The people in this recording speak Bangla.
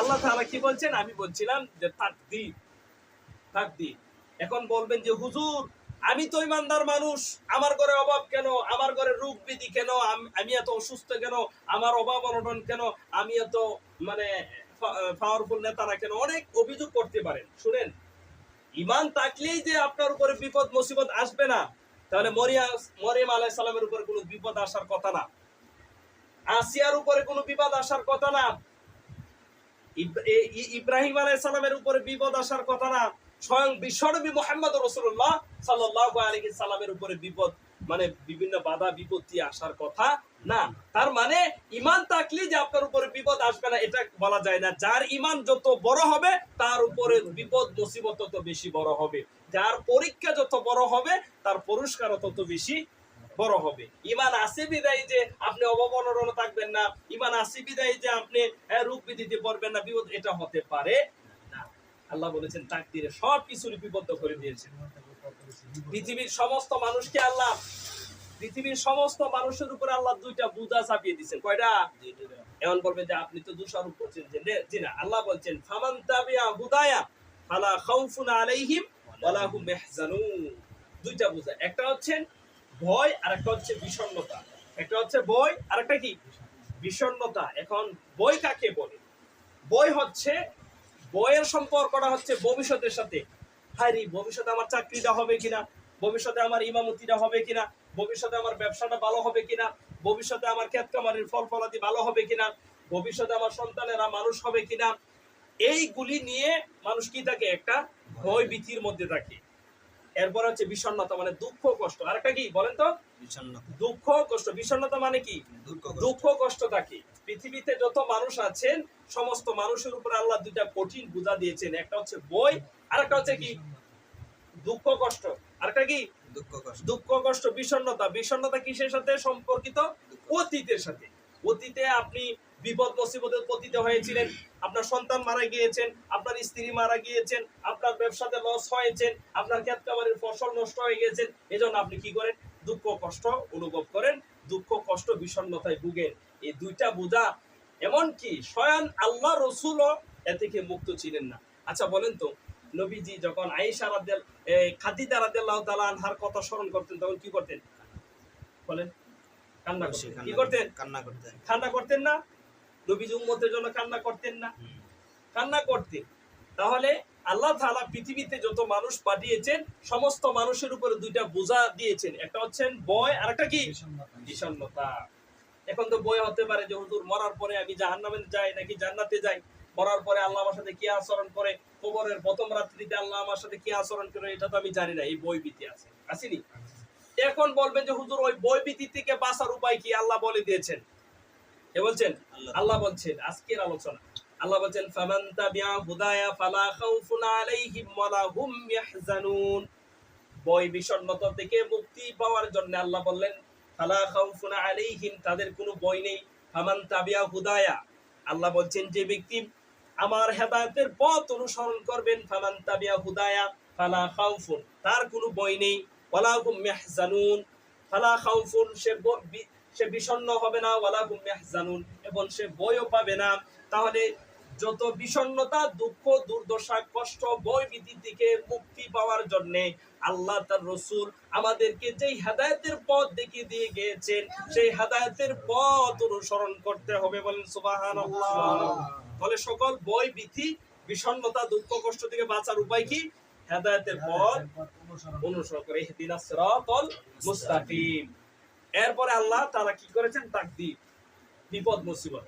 আল্লাহ তাআলা কি বলছেন? আমি বলছিলাম যে তাকদীর তাকদীর। এখন বলবেন যে, হুজুর, আমি তো ইমানদার মানুষ, আমার ঘরে অভাব কেন? আমার ঘরে রোগ ব্যাধি কেন? আমি এত অসুস্থ কেন? আমার অভাব অনটন কেন? আমি এত মানে পাওয়ারফুল নেতারা কেন? অনেক অভিযোগ করতে পারেন। শুনেন, ইমান থাকলেই যে আপনার উপরে বিপদ, মুসিবত আসবে না। তাহলে মরিয়া, মরিয়াম আলাইহিস সালামের উপরে কোনো বিপদ আসার কথা না। আসিয়ার উপরে কোনো বিপদ আসার কথা না। ইব্রাহিম আলাইহিস সালামের উপরে বিপদ আসার কথা না। স্বয়ং বিশ্বনবী মোহাম্মদ রসুল্লাহ সাল্লাল্লাহু আলাইহি সাল্লামের উপরে বিপদ মানে বিভিন্ন বাধা, বিপত্তি আসার কথা না। তার মানে ইমান থাকলে যে আপনার উপরে বিপদ আসবে না, এটা বলা যায় না। যার ইমান যত বড় হবে, তার উপরে বিপদ মুসিবত তত বেশি বড় হবে। যার পরীক্ষা যত বড় হবে, তার পুরস্কারও তত বেশি বড় হবে। ইমান আছে বিদায় যে আপনি অবমাননা থাকবেন না যে আপনি রূপ বিধিতে পড়বেন না, বিপদ এটা হতে পারে আল্লাহ বলেছেন সব কিছু লিপিবদ্ধ করে দিয়েছেন। পৃথিবীর সমস্ত মানুষকে আল্লাহ, পৃথিবীর সমস্ত মানুষের উপরে আল্লাহ দুইটা চাপিয়ে দিচ্ছেন কয়টা? এমন বলবেন যে, আপনি তো দোষারোপ করছেন যে জি না, আল্লাহ বলছেন, ফামান তাবিয়া ফালা খাউফুন আলাইহিম দুইটা বুঝা একটা হচ্ছে ভয় আর একটা হচ্ছে বিষণ্ণতা। একটা হচ্ছে ভয় আর একটা কি? বিষণ্ণতা। এখন বই কাকে বলে? বই হচ্ছে, বইয়ের সম্পর্কটা হচ্ছে ভবিষ্যতের সাথে। হারি ভবিষ্যতে আমার চাকরিটা হবে কিনা? ভবিষ্যতে আমার ইমামতিটা হবে কিনা? ভবিষ্যতে আমার ব্যবসাটা ভালো হবে কিনা? ভবিষ্যতে আমার ক্ষেত কামারের ফল ফলাদি ভালো হবে কিনা? ভবিষ্যতে আমার সন্তানেরা মানুষ হবে কিনা? এইগুলি নিয়ে মানুষ কি থাকে? একটা ভয় ভীতির মধ্যে থাকে। এরপর হচ্ছে বিষণ্ণতা মানে দুঃখ কষ্ট। আর একটা কি বলেন তো? বিষণ্ণতা। দুঃখ কষ্ট। বিষণ্ণতা মানে কি? দুঃখ দুঃখ কষ্ট থাকে পৃথিবীতে যত মানুষ আছেন সমস্ত মানুষের উপর আল্লাহ দুইটা কঠিন বোঝা দিয়েছেন। একটা হচ্ছে বই আর একটা হচ্ছে কি? দুঃখ কষ্ট। আর একটা কি? দুঃখ কষ্ট। দুঃখ কষ্ট বিষণ্ণতা। বিষণ্ণতা কিসের সাথে? সম্পর্কিত অতীতের সাথে। অতীতে আপনি বিপদ মুসিবতের পতিত হয়েছিলেন। আপনার সন্তান মারা গিয়েছেন আপনার স্ত্রী মারা গিয়েছেন আপনার ব্যবসাতে লস হয়েছেন আপনার ক্ষেত খামারের ফসল নষ্ট হয়ে গেছেন এজন্য আপনি কি করেন? দুঃখ কষ্ট অনুভব করেন দুঃখ কষ্ট বিষণ্ণতায় ভুগেন। এই দুইটা বোঝা এমনকি স্বয়ং আল্লাহ রসুলও এ থেকে মুক্ত ছিলেন না। আচ্ছা বলেন তো নবীজি যখন আয়েশা রাদিয়াল খাদিজা রাদিয়াল্লাহু তাআলা আনহার কথা স্মরণ করতেন তখন কি করতেন? বলেন কান্না করতেন। কি করতেন কান্না করতেন। কান্না করতেন না? নবীজি উম্মতের জন্য কান্না করতেন না। কান্না করতেন। তাহলে আল্লাহ তাআলা পৃথিবীতে যত মানুষ পাঠিয়েছেন সমস্ত মানুষের উপরে দুইটা বোঝা দিয়েছেন। একটা হচ্ছেন বয় আর একটা কি? বিষণ্ণতা। এখন তো বই হতে পারে যে হুজুর মরার পরে আমি জাহান্নামে যাই নাকি জান্নাতে যাই? মরার পরে আল্লাহ আমার সাথে কি আচরণ করে? কবরের প্রথম রাত্রিতে আল্লাহ আমার সাথে কি আচরণ করে এটা তো আমি জানি না। এই বই ভীতি আছে। আসেনি? এখন বলবেন যে হুজুর ওই বই ভীতি থেকে বাঁচার উপায় কি? আল্লাহ বলে দিয়েছেন। কে বলছেন? আল্লাহ বলছেন, আজকের আলোচনা। আল্লাহ বলছেন, ফামান তাবিয়া হুদায়া ফালা খাউফুন আলাইহিম ওয়ালা হুম ইয়াহজানুন। বই বিষণ্ণতা থেকে মুক্তি পাওয়ার জন্য আল্লাহ বললেন, ফালা খাউফুন আলাইহিম, তাদের কোনো বই নেই। ফামান তাবিয়া হুদায়া। আল্লাহ বলছেন, যে ব্যক্তি আমার হেদায়েতের পথ অনুসরণ করবেন, ফামান তাবিয়া হুদায়া ফালা খাউফুন, তার কোনো বই নেই। ওয়ালা হুম ইয়াহজানুন। ফালা খাউফুন, সে সে বিষণ্ণ হবে না ওয়ালা হুম ইয়াহজানুন এবং সে বইও পাবে না। তাহলে যত বিষণ্ণতা দুঃখ দুর্দশা কষ্ট বই ভীতি থেকে মুক্তি পাওয়ার জন্য আল্লাহ তার রসুল আমাদেরকে যেই হেদায়েতের পথ দেখিয়ে দিয়ে গিয়েছেন সেই হেদায়েতের পথ অনুসরণ করতে হবে বলেন সুবহানাল্লাহ। বলে সকল বই ভীতি বিষণ্ণতা দুঃখ কষ্ট থেকে বাঁচার উপায় কি? হেদায়েতের পথ অনুসরণ। করে। মুস্তাকিম। এরপরে আল্লাহ তারা কি করেছেন? তাকদীর বিপদ মুসিবত